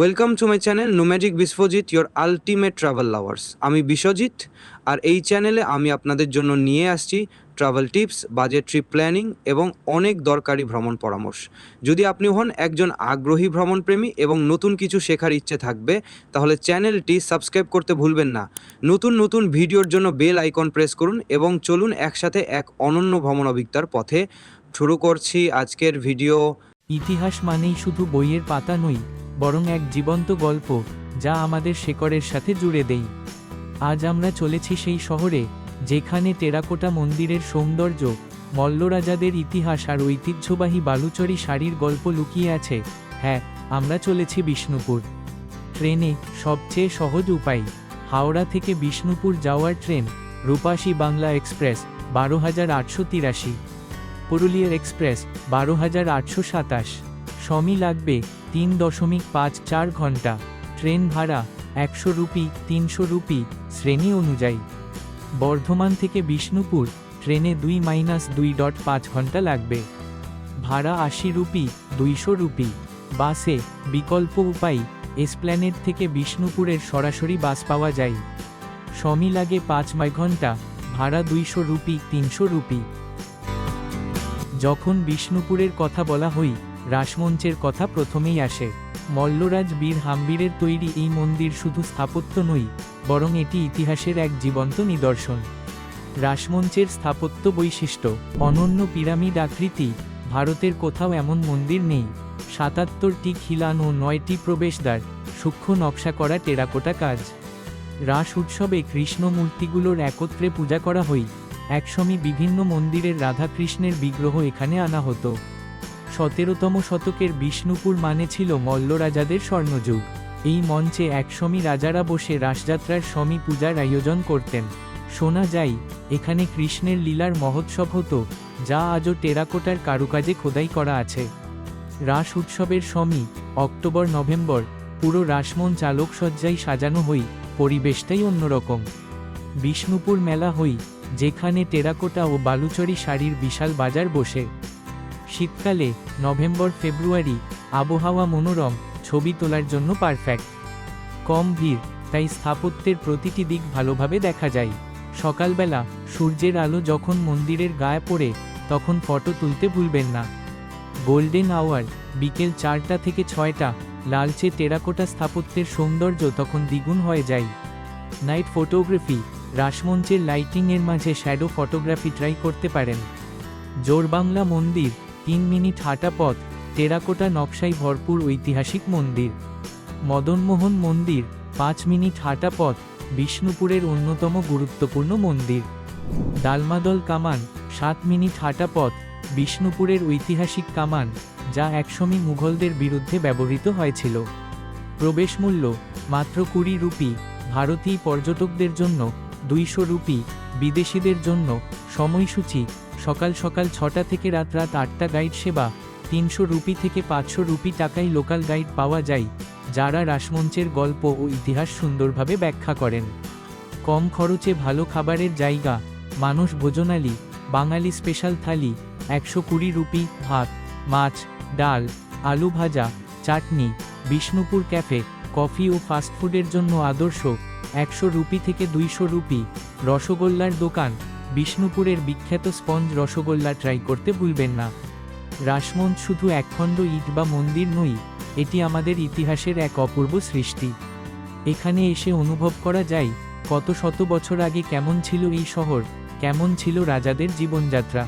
Welcome to my channel no magic Biswajit your ultimate travel lovers আমি বিশ্বজিৎ, আর এই চ্যানেলে আমি আপনাদের জন্য নিয়ে আসছি travel tips budget trip planning এবং অনেক দরকারি ভ্রমণ পরামর্শ। যদি আপনি হন একজন আগ্রহী ভ্রমণপ্রেমী এবং নতুন কিছু শেখার ইচ্ছে থাকবে, তাহলে চ্যানেলটি সাবস্ক্রাইব করতে ভুলবেন না। নতুন নতুন ভিডিওর জন্য বেল আইকন প্রেস করুন এবং চলুন একসাথে এক অনন্য ভ্রমণ অভিজ্ঞতার পথে শুরু করছি আজকের ভিডিও ইতিহাস মানেই শুধু বইয়ের পাতা নই, বরং এক জীবন্ত গল্প, যা আমাদের শেকড়ের সাথে জুড়ে দেই আজ আমরা চলেছি সেই শহরে, যেখানে টেরাকোটা মন্দিরের সৌন্দর্য, মল্লরাজাদের ইতিহাস আর ঐতিহ্যবাহী বালুচরি শাড়ির গল্প লুকিয়ে আছে। হ্যাঁ আমরা চলেছি বিষ্ণুপুর। ট্রেনে সবচেয়ে সহজ উপায়, হাওড়া থেকে বিষ্ণুপুর যাওয়ার ট্রেন, রূপাসী বাংলা এক্সপ্রেস, বারো হাজার আটশো তিরাশি। পুরুলিয়ার এক্সপ্রেস, বারো হাজার আটশো সাতাশ। সময় লাগবে তিন দশমিক পাঁচ চার ঘণ্টা। ট্রেন ভাড়া একশো রুপি, তিনশো রুপি শ্রেণি অনুযায়ী। বর্ধমান থেকে বিষ্ণুপুর, ট্রেনে দুই মাইনাস দুই ডট পাঁচ ঘণ্টা লাগবে। ভাড়া আশি রুপি, দুইশো রুপি। বাসে বিকল্প উপায় এসপ্ল্যানেড থেকে বিষ্ণুপুরের সরাসরি বাস পাওয়া যায়। সময় লাগে পাঁচ মাই ঘণ্টা ভাড়া দুইশো রুপি, তিনশো রুপি। যখন বিষ্ণুপুরের কথা বলা হই, রাসমঞ্চের কথা প্রথমেই আসে। মল্লরাজ বীর হাম্বীরের তৈরি এই মন্দির শুধু স্থাপত্য নই, বরং এটি ইতিহাসের এক জীবন্ত নিদর্শন। রাসমঞ্চের স্থাপত্য বৈশিষ্ট্য, অনন্য পিরামিড আকৃতি, ভারতের কোথাও এমন মন্দির নেই। সাতাত্তরটি খিলান ও নয়টি প্রবেশদ্বার, সূক্ষ্ম নকশা করা টেরাকোটা কাজ। রাস উৎসবে কৃষ্ণ মূর্তিগুলোর একত্রে পূজা করা হয় একসময় বিভিন্ন মন্দিরের রাধাকৃষ্ণের বিগ্রহ এখানে আনা হতো। সতেরোতম শতকের বিষ্ণুপুর মানে ছিল মল্লরাজাদের স্বর্ণযুগ। এই মঞ্চে একসময় রাজারা বসে রাসযাত্রার সমী পূজার আয়োজন করতেন। শোনা যায়, এখানে কৃষ্ণের লীলার মহোৎসব হতো, যা আজও টেরাকোটার কারুকাজে খোদাই করা আছে। রাস উৎসবের সমী অক্টোবর, নভেম্বর, পুরো রাসমন চালক চালকসজ্জায় সাজানো হই, পরিবেশটাই অন্যরকম। বিষ্ণুপুর মেলা হই যেখানে টেরাকোটা ও বালুচরি শাড়ির বিশাল বাজার বসে। শীতকালে নভেম্বর, ফেব্রুয়ারি আবহাওয়া মনোরম, ছবি তোলার জন্য পারফেক্ট কম ভিড়, তাই স্থাপত্যের প্রতিটি দিক ভালোভাবে দেখা যায়। সকালবেলা সূর্যের আলো যখন মন্দিরের গায়ে পড়ে, তখন ফটো তুলতে ভুলবেন না। গোল্ডেন আওয়ার, বিকেল চারটা থেকে ছয়টা, লালচে টেরাকোটা স্থাপত্যের সৌন্দর্য তখন দ্বিগুণ হয়ে যায়। নাইট ফটোগ্রাফি রাসমঞ্চের লাইটিংয়ের মাঝে শ্যাডো ফটোগ্রাফি ট্রাই করতে পারেন। জোরবাংলা মন্দির, তিন মিনিট হাঁটা পথ, টেরাকোটা নকশায় ভরপুর ঐতিহাসিক মন্দির। মদনমোহন মন্দির, পাঁচ মিনিট হাঁটা পথ, বিষ্ণুপুরের অন্যতম গুরুত্বপূর্ণ মন্দির। ডালমাদল কামান, সাত মিনিট হাঁটা পথ, বিষ্ণুপুরের ঐতিহাসিক কামান, যা একসময় মুঘলদের বিরুদ্ধে ব্যবহৃত হয়েছিল। প্রবেশ মূল্য মাত্র কুড়ি রুপি, ভারতীয় পর্যটকদের জন্য দুইশো রুপি, বিদেশিদের জন্য, সময়সূচি, সকাল সকাল ছটা থেকে রাত রাত আটটা গাইড সেবা, তিনশো রুপি থেকে পাঁচশো রুপি টাকায় লোকাল গাইড পাওয়া যায়, যারা রাসমঞ্চের গল্প ও ইতিহাস সুন্দরভাবে ব্যাখ্যা করেন। কম খরচে ভালো খাবারের জায়গা, মানুষ ভোজনালী, বাঙালি স্পেশাল থালি, একশো কুড়ি রুপি, ভাত, মাছ, ডাল, আলু ভাজা, চাটনি, বিষ্ণুপুর ক্যাফে, কফি ও ফাস্টফুডের জন্য আদর্শ। একশো রুপি থেকে দুইশো রুপি, রসগোল্লার দোকান, বিষ্ণুপুরের বিখ্যাত স্পঞ্জ রসগোল্লা ট্রাই করতে ভুলবেন না। রাসমঞ্চ শুধু একখণ্ড ইট বা মন্দির নই, এটি আমাদের ইতিহাসের এক অপূর্ব সৃষ্টি। এখানে এসে অনুভব করা যায়, কত শত বছর আগে কেমন ছিল এই শহর, কেমন ছিল রাজাদের জীবনযাত্রা।